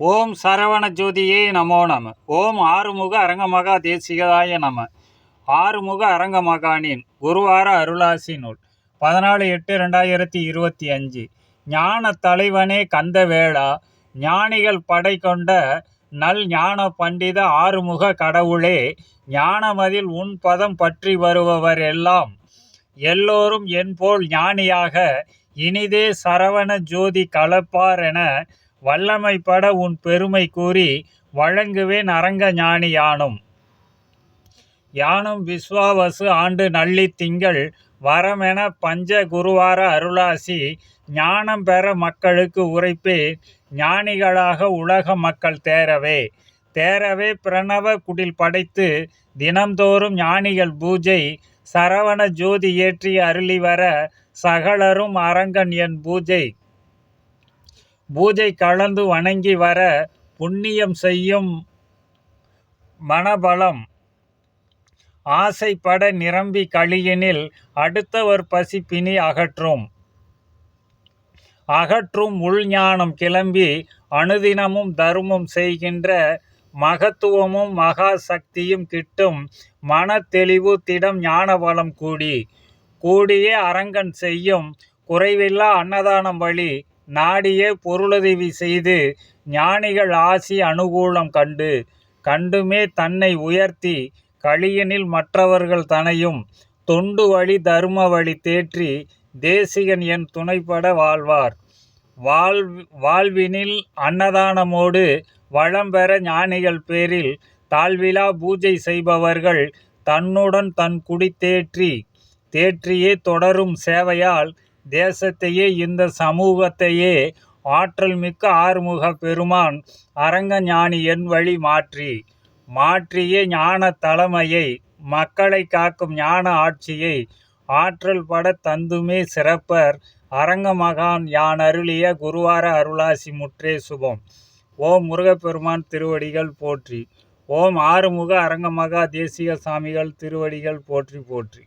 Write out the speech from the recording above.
ஓம் சரவண ஜோதியே நமோ நம. ஓம் ஆறுமுக அரங்கமகா தேசிகதாய நம. ஆறுமுக அரங்கமகானின் குருவார அருளாசி நூல். பதினாலு எட்டு ரெண்டாயிரத்தி இருபத்தி அஞ்சு. ஞான தலைவனே கந்தவேளா. ஞானிகள் படை கொண்ட நல் ஞான பண்டித ஆறுமுக கடவுளே. ஞானமதில் உன் பதம் பற்றி வருபவர் எல்லாம். எல்லோரும் என்போல் ஞானியாக இனிதே சரவண ஜோதி கலப்பார் என வல்லமைப்பட உன் பெருமை கூறி வழங்குவேன் அரங்க ஞானி யானும். யானும் விஸ்வாவசு ஆண்டு நள்ளி திங்கள் வரமென பஞ்ச குருவார அருளாசி ஞானம் பெற மக்களுக்கு உரைப்பேன் ஞானிகளாக உலக மக்கள் தேரவே தேரவே பிரணவ குடில் படைத்து தினம்தோறும் ஞானிகள் பூஜை சரவண ஜோதி ஏற்றி அருளி வர சகலரும் அரங்கன் என் பூஜை. பூஜை கலந்து வணங்கி வர புண்ணியம் செய்யும் மனபலம். ஆசைப்பட நிரம்பி கழியினில் அடுத்தவர் பசி பிணி அகற்றும். அகற்றும் உள்ஞானம் கிளம்பி அனுதினமும் தர்மம் செய்கின்ற மகத்துவமும் மகா சக்தியும் கிட்டும் மன தெளிவு திடம் ஞான கூடி. கூடியே அரங்கன் செய்யும் குறைவில்லா அன்னதானம் வழி நாடியே பொருளுதவி செய்து ஞானிகள் ஆசி அனுகூலம் கண்டு கண்டுமே தன்னை உயர்த்தி கழியனில் மற்றவர்கள் தனையும் தொண்டு வழி தர்ம வழி தேற்றி தேசிகன் என் துணைப்பட வாழ்வார். வாழ் வாழ்வினில் அன்னதானமோடு வளம் பெற ஞானிகள் பேரில் தாழ்விழா பூஜை செய்பவர்கள் தன்னுடன் தன் குடி தேற்றி தேற்றியே தொடரும் சேவையால் தேசத்தையே இந்த சமூகத்தையே ஆற்றல் மிக்க ஆறுமுக பெருமான் அரங்க ஞானி என் வழி மாற்றி. மாற்றிய ஞான தலைமையை மக்களை காக்கும் ஞான ஆட்சியை. ஆற்றல் பட தந்துமே சிறப்பர் அரங்க மகான் யான் அருளிய குருவார அருளாசி முற்றே சுபம். ஓம் முருகப்பெருமான் திருவடிகள் போற்றி. ஓம் ஆறுமுக அரங்கமகா தேசிக சாமிகள் திருவடிகள் போற்றி போற்றி.